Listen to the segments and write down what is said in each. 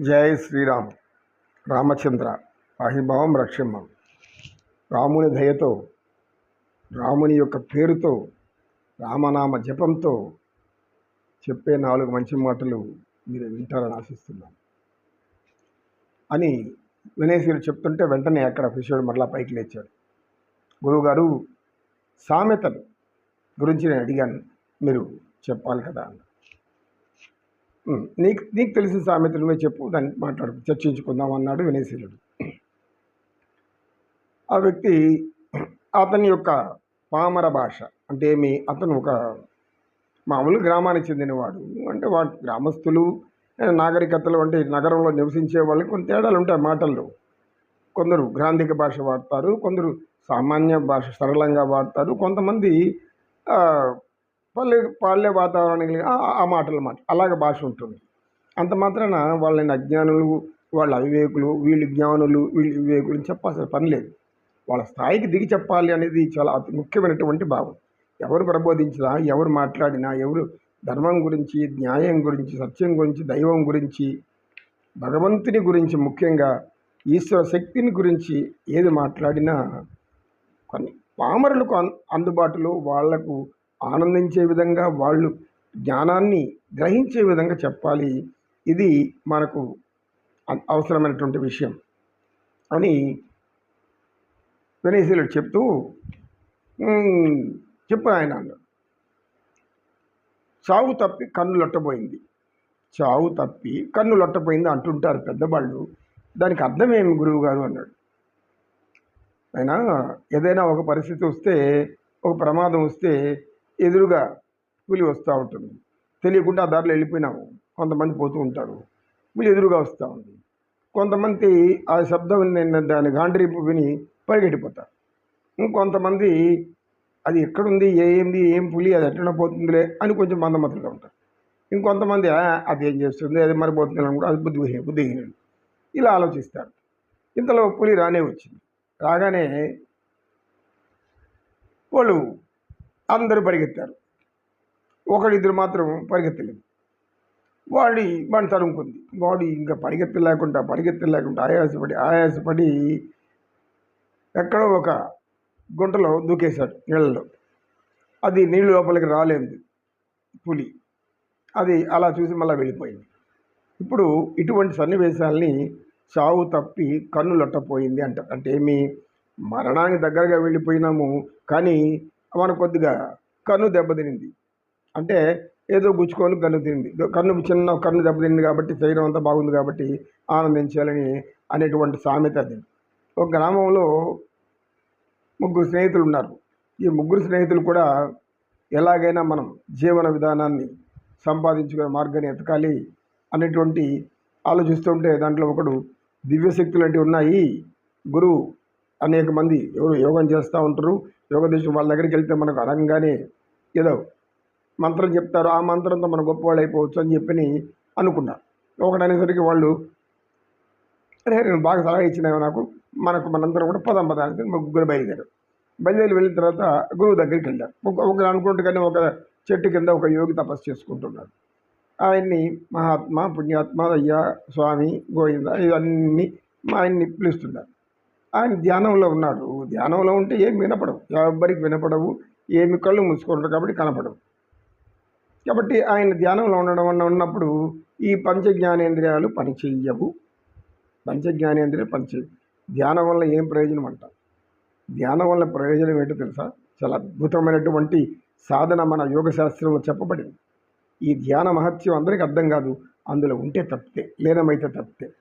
జై శ్రీరామ్. రామచంద్ర అహిభావం రక్షమ్మ. రాముని దయతో రాముని యొక్క పేరుతో రామనామ జపంతో చెప్పే నాలుగు మంచి మాటలు మీరు వింటారని ఆశిస్తున్నాను అని వినేశ్వరుడు చెప్తుంటే వెంటనే అక్కడ శిష్యుడు మరలా పైకి లేచాడు. గురువుగారు సామెతలు గురించి నేను అడిగాను. మీరు చెప్పాలి కదా అన్న నీకు నీకు తెలిసిన సామెత నువ్వే చెప్పు దాన్ని మాట్లాడు చర్చించుకుందాం అన్నాడు వినయశీలుడు. ఆ వ్యక్తి అతని యొక్క పామర భాష అంటే మీ అతను ఒక మామూలు గ్రామానికి చెందినవాడు అంటే వాటి గ్రామస్తులు నాగరికతలు అంటే నగరంలో నివసించే వాళ్ళకి కొన్ని తేడాలు ఉంటాయి మాటల్లో. కొందరు గ్రాంధిక భాష వాడతారు కొందరు సామాన్య భాష సరళంగా వాడతారు కొంతమంది పల్లె పల్లె వాతావరణం ఆ- మాటలు మాటల మాట. అలాగే భాష ఉంటుంది. అంత మాత్రాన వాళ్ళని అజ్ఞానులు వాళ్ళ అవివేకులు వీళ్ళు జ్ఞానులు వీళ్ళు వివేకులు చెప్పాల్సిన పని లేదు. వాళ్ళ స్థాయికి దిగి చెప్పాలి అనేది చాలా అతి ముఖ్యమైనటువంటి భావం. ఎవరు ప్రబోధించినా ఎవరు మాట్లాడినా ఎవరు ధర్మం గురించి న్యాయం గురించి సత్యం గురించి దైవం గురించి భగవంతుని గురించి ముఖ్యంగా ఈశ్వర శక్తిని గురించి ఏది మాట్లాడినా కొన్ని పామరులకు అందుబాటులో వాళ్ళకు ఆనందించే విధంగా వాళ్ళు జ్ఞానాన్ని గ్రహించే విధంగా చెప్పాలి. ఇది మనకు అవసరమైనటువంటి విషయం. అని వినయశీలుడు చెప్తూ చెప్పు ఆయన అన్నాడు. చావు తప్పి కన్ను లొట్టబోయింది. చావు తప్పి కన్ను లొట్టపోయింది అంటుంటారు పెద్దవాళ్ళు. దానికి అర్థమేమి గురువు గారు అన్నాడు. అయినా ఏదైనా ఒక పరిస్థితి వస్తే ఒక ప్రమాదం వస్తే ఎదురుగా పులి వస్తూ ఉంటుంది. తెలియకుండా ఆ దారిలో వెళ్ళిపోయినాము కొంతమంది పోతూ ఉంటారు. పులి ఎదురుగా వస్తూ ఉంది. కొంతమంది ఆ శబ్దం దాని గాండ్రీపు విని పరిగెట్టిపోతారు. ఇంకొంతమంది అది ఎక్కడుంది? ఏంది? ఏం పులి? అది ఎట్లా పోతుందిలే అని కొంచెం మందమతులుగా ఉంటారు. ఇంకొంతమంది అది ఏం చేస్తుంది? అది మరి అని అనుకుంటే అది బుద్ధి బుద్ధిహీనుడు ఇలా ఆలోచిస్తారు. ఇంతలో పులి రానే వచ్చింది. రాగానే వాళ్ళు అందరూ పరిగెత్తారు. ఒకడిద్దరు మాత్రం పరిగెత్తలేదు. వాడి వాడిని తరుముకుంది. వాడు ఇంకా పరిగెత్తలేకుండా పరిగెత్తలేకుండా ఆయాసపడి ఆయాసపడి ఎక్కడో ఒక గుంటలో దూకేశాడు నీళ్ళలో. అది నీళ్ళు లోపలికి రాలేదు పులి. అది అలా చూసి మళ్ళీ వెళ్ళిపోయింది. ఇప్పుడు ఇటువంటి సన్నివేశాల్ని చావు తప్పి కన్ను లొట్టపోయింది అంటారు అంటే ఏమి? మరణానికి దగ్గరగా వెళ్ళిపోయినాము. కానీ మన కొద్దిగా కన్ను దెబ్బతినింది అంటే ఏదో గుచ్చుకొని కన్ను తినింది. కన్ను చిన్న కన్ను దెబ్బతింది కాబట్టి శరీరం అంతా బాగుంది కాబట్టి ఆనందించాలని అనేటువంటి సామెత అది. ఒక గ్రామంలో ముగ్గురు స్నేహితులు ఉన్నారు. ఈ ముగ్గురు స్నేహితులు కూడా ఎలాగైనా మనం జీవన విధానాన్ని సంపాదించుకునే మార్గాన్ని ఎతకాలి అనేటువంటి ఆలోచిస్తుంటే దాంట్లో ఒకడు దివ్యశక్తులు అంటే ఉన్నాయి. గురువు అనేక మంది ఎవరు యోగం చేస్తూ ఉంటారు. యోగ దేశం వాళ్ళ దగ్గరికి వెళ్తే మనకు అనగానే ఏదో మంత్రం చెప్తారు. ఆ మంత్రంతో మనం గొప్పవాళ్ళు అయిపోవచ్చు అని చెప్పని అనుకున్నారు. ఒకటి అనేసరికి వాళ్ళు అరే నేను బాగా సలహా ఇచ్చినావు నాకు. మనకు మనందరం కూడా పదం పదానికి ముగ్గురు బయలుదేరారు. బయలుదేరి వెళ్ళిన తర్వాత గురువు దగ్గరికి వెళ్ళారు. ఒకరు అనుకుంటుగానే ఒక చెట్టు కింద ఒక యోగి తపస్సు చేసుకుంటున్నాడు. ఆయన్ని మహాత్మ పుణ్యాత్మ అయ్యా స్వామి గోవింద ఇవన్నీ మా ఆయన్ని పిలుస్తున్నారు. ఆయన ధ్యానంలో ఉన్నాడు. ధ్యానంలో ఉంటే ఏం వినపడవు. ఎవరికి వినపడవు. ఏమి కళ్ళు మూసుకుంటారు కాబట్టి కనపడవు. కాబట్టి ఆయన ధ్యానంలో ఉండడం వల్ల ఉన్నప్పుడు ఈ పంచజ్ఞానేంద్రియాలు పనిచేయవు. పంచజ్ఞానేంద్రియాలు పనిచేయవు. ధ్యానం వల్ల ఏం ప్రయోజనం అంట? ధ్యానం వల్ల ప్రయోజనం ఏంటో తెలుసా? చాలా అద్భుతమైనటువంటి సాధన మన యోగ శాస్త్రంలో చెప్పబడింది. ఈ ధ్యాన మహత్యం అందరికీ అర్థం కాదు. అందులో ఉంటే తప్పితే లీనమైతే తప్పితే.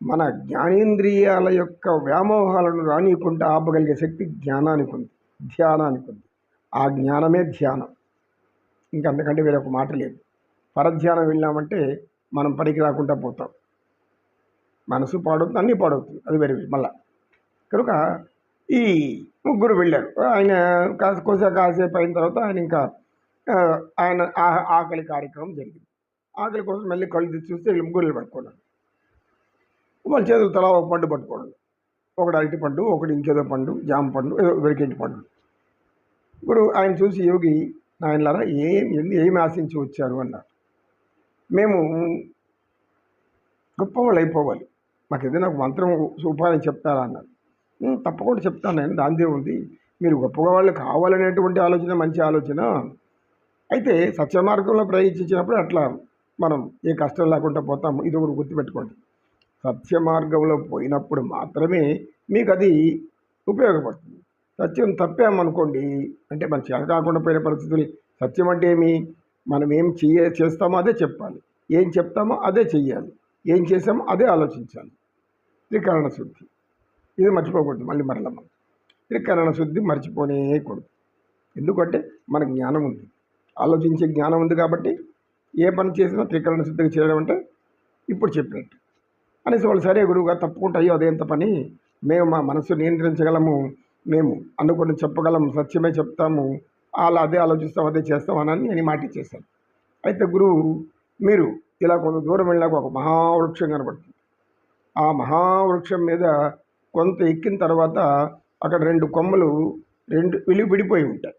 మన జ్ఞానేంద్రియాల యొక్క వ్యామోహాలను రానియకుండా ఆపగలిగే శక్తి జ్ఞానానికి ఉంది ధ్యానానికి ఉంది. ఆ జ్ఞానమే ధ్యానం. ఇంకంతకంటే వేరొక మాట లేదు. పరధ్యానం వెళ్ళామంటే మనం పనికి రాకుండా పోతాం. మనసు పాడవుతుంది అన్నీ పాడవుతుంది. అది వేరే మళ్ళా కనుక ఈ ముగ్గురు వెళ్ళారు. ఆయన కాసే కోసే కాసేపు అయిన తర్వాత ఆయన ఇంకా ఆయన ఆకలి కార్యక్రమం జరిగింది. ఆకలి కోసం మళ్ళీ కళ్ళు తెచ్చి చూస్తే వీళ్ళు ముగ్గురు పడుకున్నారు వాళ్ళ చేతులు తలా ఒక పండు పట్టుకోవడం ఒకటి అరటి పండు ఒకటి ఇంకేదో పండు జామ పండు ఏదో వెరికెంటి పండు. ఇప్పుడు ఆయన చూసి యోగి నాయనలారా ఏం ఎందు ఏమి ఆశించి వచ్చారు? అన్నారు మేము గొప్పవాళ్ళు అయిపోవాలి. మాకు ఏదైనా ఒక మంత్రం ఉపాయం చెప్తారా అన్నారు తప్పకుండా చెప్తాను నేను ఉంది. మీరు గొప్పగా వాళ్ళు కావాలనేటువంటి ఆలోచన మంచి ఆలోచన. అయితే సత్యమార్గంలో మార్గంలో అట్లా మనం ఏ కష్టం లేకుండా పోతాము. ఇది ఒకటి గుర్తుపెట్టుకోండి. సత్య మార్గంలో పోయినప్పుడు మాత్రమే మీకు అది ఉపయోగపడుతుంది. సత్యం తప్పామనుకోండి అంటే మన చేత కాకుండా పోయిన పరిస్థితులు సత్యం అంటే ఏమి? మనం ఏం చెయ్య చేస్తామో అదే చెప్పాలి. ఏం చెప్తామో అదే చెయ్యాలి. ఏం చేసామో అదే ఆలోచించాలి. త్రికరణ శుద్ధి. ఇది మర్చిపోకూడదు మళ్ళీ మరల మనం. త్రికరణ శుద్ధి మర్చిపోనేకూడదు ఎందుకంటే మనకు జ్ఞానం ఉంది. ఆలోచించే జ్ఞానం ఉంది కాబట్టి ఏ పని చేసినా త్రికరణ శుద్ధిగా చేయడం అంటే ఇప్పుడు చెప్పినట్టు. అనేసి వాళ్ళు సరే గురువుగారు తప్పుకుంటా అయ్యో అదేంత పని? మేము మా మనసు నియంత్రించగలము మేము అనుకుని చెప్పగలం సత్యమే చెప్తాము అలా అదే ఆలోచిస్తాం అదే చేస్తాం అని నేను మాట ఇచ్చేశాను అయితే గురువు మీరు ఇలా కొంత దూరం వెళ్ళాక ఒక మహావృక్షం కనబడుతుంది. ఆ మహావృక్షం మీద కొంత ఎక్కిన తర్వాత అక్కడ రెండు కొమ్మలు రెండు విడిపోయి ఉంటాయి.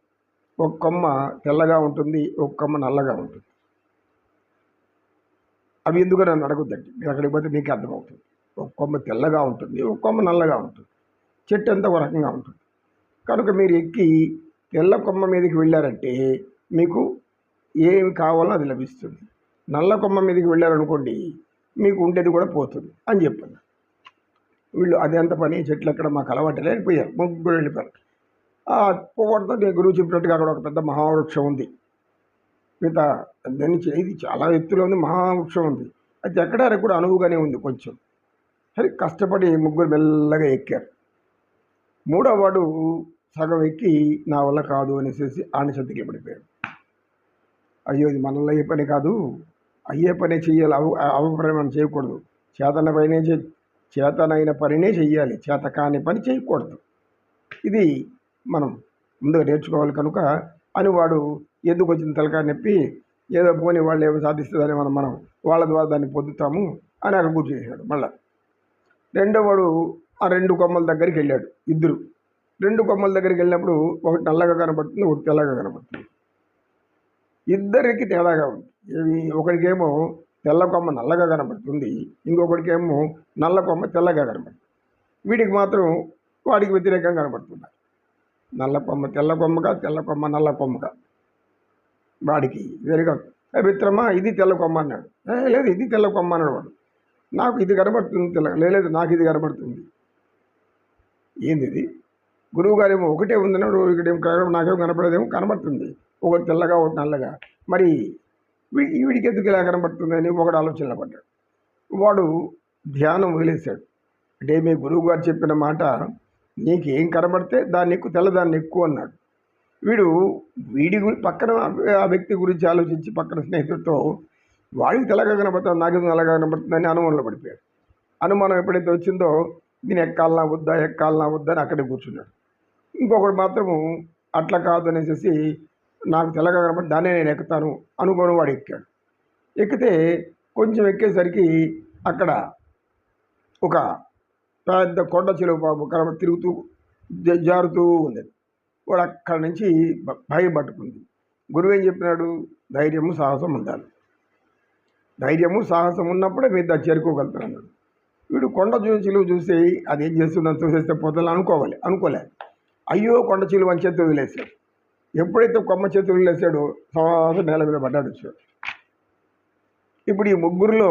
ఒక కొమ్మ తెల్లగా ఉంటుంది ఒక కొమ్మ నల్లగా ఉంటుంది. అవి ఎందుకు నన్ను అడగొద్దండి. మీరు అక్కడికి పోతే మీకు అర్థమవుతుంది. ఒక కొమ్మ తెల్లగా ఉంటుంది ఒక కొమ్మ నల్లగా ఉంటుంది చెట్టు అంతా ఒక రకంగా ఉంటుంది. కనుక మీరు ఎక్కి తెల్ల కొమ్మ మీదకి వెళ్ళారంటే మీకు ఏమి కావాలో అది లభిస్తుంది. నల్ల కొమ్మ మీదకి వెళ్ళారనుకోండి మీకు ఉండేది కూడా పోతుంది అని చెప్పాను వీళ్ళు అది పని? చెట్లు ఎక్కడ మాకు అలవాటు లేని పోయారు. ముగ్గురు వెళ్ళిపోయారు. ఆ పోవడంతో నేను గురువు చెప్పినట్టుగా అక్కడ ఒక పెద్ద మహావృక్షం ఉంది. మిగతా దాన్ని నుంచి ఇది చాలా ఎత్తులో ఉంది మహావృక్షం ఉంది. అది ఎక్కడానికి కూడా అనువుగానే ఉంది కొంచెం. సరే కష్టపడి ముగ్గురు మెల్లగా ఎక్కారు. మూడో వాడు సగం ఎక్కి నా వల్ల కాదు అనేసి ఆనిసతికి పడిపోయాడు. అయ్యో ఇది మనల్ని అయ్యే పని కాదు. అయ్యే పనే చెయ్యాలి అవ అవపరం మనం చేయకూడదు. చేతన పనే చే చేతనైన పనినే చెయ్యాలి చేత కాని పని చేయకూడదు. ఇది మనం ముందుగా నేర్చుకోవాలి కనుక అని వాడు ఎందుకు వచ్చిన తలకాయ నొప్పి? ఏదో పోని వాళ్ళు ఏమో సాధిస్తుందని మనం మనం వాళ్ళ ద్వారా దాన్ని పొందుతాము అని అక్కడ కూర్చునేసాడు మళ్ళా. రెండోవాడు ఆ రెండు కొమ్మల దగ్గరికి వెళ్ళాడు ఇద్దరు. రెండు కొమ్మల దగ్గరికి వెళ్ళినప్పుడు ఒకటి నల్లగా కనబడుతుంది ఒకటి తెల్లగా కనబడుతుంది ఇద్దరికి తేడాగా ఉంది. ఒకరికేమో తెల్ల కొమ్మ నల్లగా కనబడుతుంది ఇంకొకరికేమో నల్ల కొమ్మ తెల్లగా కనబడుతుంది వీడికి మాత్రం వాడికి వ్యతిరేకంగా కనబడుతున్నాయి నల్ల కొమ్మ తెల్ల కొమ్మగా తెల్ల కొమ్మ నల్ల కొమ్మగా వాడికి. వేరుగా మిత్రమా ఇది తెల్ల కొమ్మ అన్నాడు లేదు ఇది తెల్ల కొమ్మ అన్నాడు వాడు. నాకు ఇది కనబడుతుంది తెల్ల లేదు నాకు ఇది కనబడుతుంది. ఏంది ఇది గురువు గారేమో ఒకటే ఉందన్నాడు ఇక్కడేం నాకేం కనపడదేమో కనబడుతుంది. ఒకటి తెల్లగా ఒకటి నల్లగా. మరి వీడికి ఎందుకు ఇలా కనబడుతుంది? అని ఒకడు ఆలోచనలో పడ్డాడు. వాడు ధ్యానం వదిలేశాడు. అంటే మీ గురువు గారు చెప్పిన మాట నీకు ఏం కనబడితే దాన్ని ఎక్కువ తెల్లదాన్ని ఎక్కువ అన్నాడు వీడు వీడి పక్కన ఆ వ్యక్తి గురించి ఆలోచించి పక్కన స్నేహితుడితో వాడికి తెల్లగా కనబడుతుంది? నాకు నల్లగా కనబడుతుందని అనుమానంలో పడిపోయాడు. అనుమానం ఎప్పుడైతే వచ్చిందో నేను ఎక్కాలనా వద్దా? ఎక్కాలనా వద్దా? అని అక్కడే కూర్చున్నాడు. ఇంకొకడు మాత్రము అట్లా కాదు అనేసి నాకు తెల్లగా కనబడి దాన్నే నేను ఎక్కుతాను అనుకోని వాడు ఎక్కాడు. ఎక్కితే కొంచెం ఎక్కేసరికి అక్కడ ఒక పెద్ద కొండ చెలువు బాబు కనబడి తిరుగుతూ జ- జారుతూ ఉంది వాడు అక్కడి నుంచి భయపట్టుకుంది గురువు ఏం చెప్పినాడు? ధైర్యము సాహసం ఉండాలి. ధైర్యము సాహసం ఉన్నప్పుడే మీరు దాన్ని చేరుకోగలుగుతున్నాడు వీడు కొండ చిలువ చూసి అది ఏం చేస్తుందని చూసేస్తే పోతుంది అనుకోవాలి అనుకోలే. అయ్యో కొండ చిలువ అని చేతులు వదిలేశాడు. ఎప్పుడైతే కొమ్మ చేతులు వదిలేశాడో సాహసం నేల మీద పడ్డాడు వచ్చాడు ఇప్పుడు ఈ ముగ్గురులో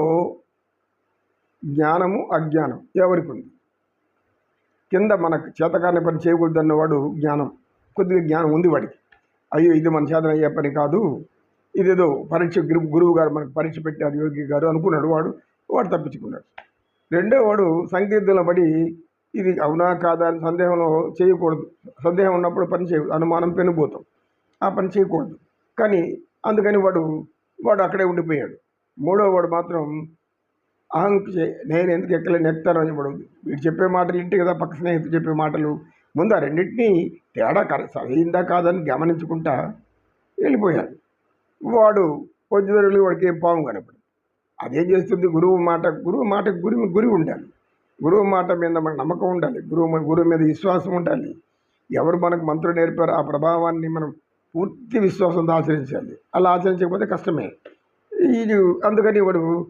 జ్ఞానము అజ్ఞానం ఎవరికి ఉంది? కింద మనకు చేతకాని పని చేయకూడదు అన్నవాడు జ్ఞానం. కొద్దిగా జ్ఞానం ఉంది వాడికి. అయ్యో ఇది మన చేతన అయ్యే పని కాదు. ఇదేదో పరీక్ష గురు గురువు గారు మనకు పరీక్ష పెట్టారు యోగి గారు అనుకున్నాడు వాడు వాడు తప్పించుకున్నాడు. రెండో వాడు సంకేతంలో పడి ఇది అవునా కాదా అని సందేహంలో చేయకూడదు. సందేహం ఉన్నప్పుడు పని చేయ అనుమానం పెనుపోతాం ఆ పని చేయకూడదు. కానీ అందుకని వాడు వాడు అక్కడే ఉండిపోయాడు. మూడో వాడు మాత్రం అహం నేను ఎందుకు ఎక్కలేని ఎక్కుతాను అని వాడు వీడు చెప్పే మాటలు ఇంటి కదా పక్క స్నేహితుడు చెప్పే మాటలు. ముందు ఆ రెండింటినీ తేడా కర సరైందా కాదని గమనించుకుంటా వెళ్ళిపోయాను. వాడు కొంచెం వెళ్ళి వాడికి ఏం పాము కనపడు అదేం చేస్తుంది? గురువు మాట గురువు మాట గురి గురి ఉండాలి. గురువు మాట మీద మనకు నమ్మకం ఉండాలి. గురువు గురువు మీద విశ్వాసం ఉండాలి. ఎవరు మనకు మంత్రులు నేర్పారో ఆ ప్రభావాన్ని మనం పూర్తి విశ్వాసంతో ఆచరించాలి. అలా ఆచరించకపోతే కష్టమే. ఇది అందుకని వాడు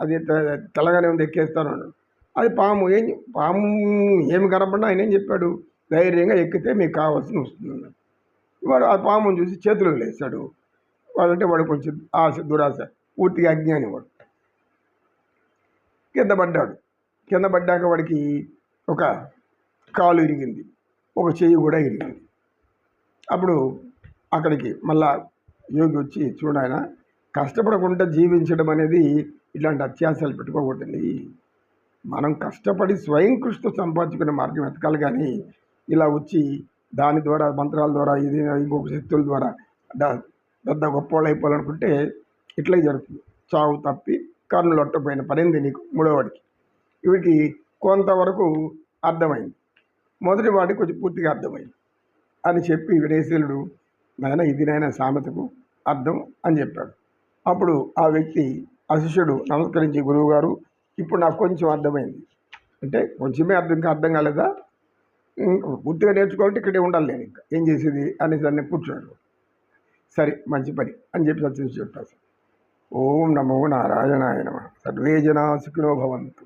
అది తె- తెల్లగానే ఉంది ఎక్కేస్తాను అన్నాడు. అది పాము. ఏం పాము ఏమి కనపడినా ఆయన ఏం చెప్పాడు? ధైర్యంగా ఎక్కితే మీకు కావాల్సిన వస్తుంది వాడు ఆ పామును చూసి చేతులు లేచాడు వాడంటే వాడు కొంచెం ఆశ దురాశ పూర్తిగా అజ్ఞాని వాడు. కింద పడ్డాడు. కింద పడ్డాక వాడికి ఒక కాలు ఇరిగింది. ఒక చెయ్యి కూడా ఇరిగింది. అప్పుడు అక్కడికి మళ్ళా యోగి వచ్చి చూడాయన కష్టపడకుండా జీవించడం అనేది ఇట్లాంటి అత్యాశాలు పెట్టుకోకూడదండి. మనం కష్టపడి స్వయం కృషితో సంపాదించుకునే మార్గం వెతకాలి కానీ ఇలా వచ్చి దాని ద్వారా మంత్రాల ద్వారా ఇది ఇంకొక శక్తుల ద్వారా పెద్ద గొప్పవాళ్ళు అయిపోవాలనుకుంటే ఇట్లే జరుగుతుంది. చావు తప్పి కర్ణులు ఒట్టపోయిన పనింది నీకు మూడోవాడికి వీడికి కొంతవరకు అర్థమైంది. మొదటి వాడికి కొంచెం పూర్తిగా అర్థమైంది. అని చెప్పి వినేశీలుడు నాయన ఇది నాయన సామెతకు అర్థం అని చెప్పాడు. అప్పుడు ఆ వ్యక్తి అశిష్యుడు నమస్కరించి గురువుగారు ఇప్పుడు నాకు కొంచెం అర్థమైంది. అంటే కొంచెమే అర్థం ఇంకా అర్థం కాలేదా? పూర్తిగా నేర్చుకోవాలంటే ఇక్కడే ఉండాలి నేను ఇంకా. ఏం చేసేది? అనేసి అన్నీ కూర్చున్నాడు. సరే మంచి పని అని చెప్పి సత్యం చెప్పాను ఓం నమో నారాయణాయ నమ. సర్వే జనా సుఖినో భవంతు.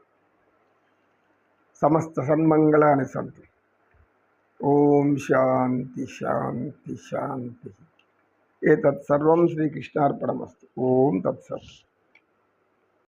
సమస్త సన్మంగళాన్ని సంతు. ఓం శాంతి శాంతి శాంతి. ఏతత్ సర్వం శ్రీకృష్ణార్పణమస్తు. ఓం తత్సత్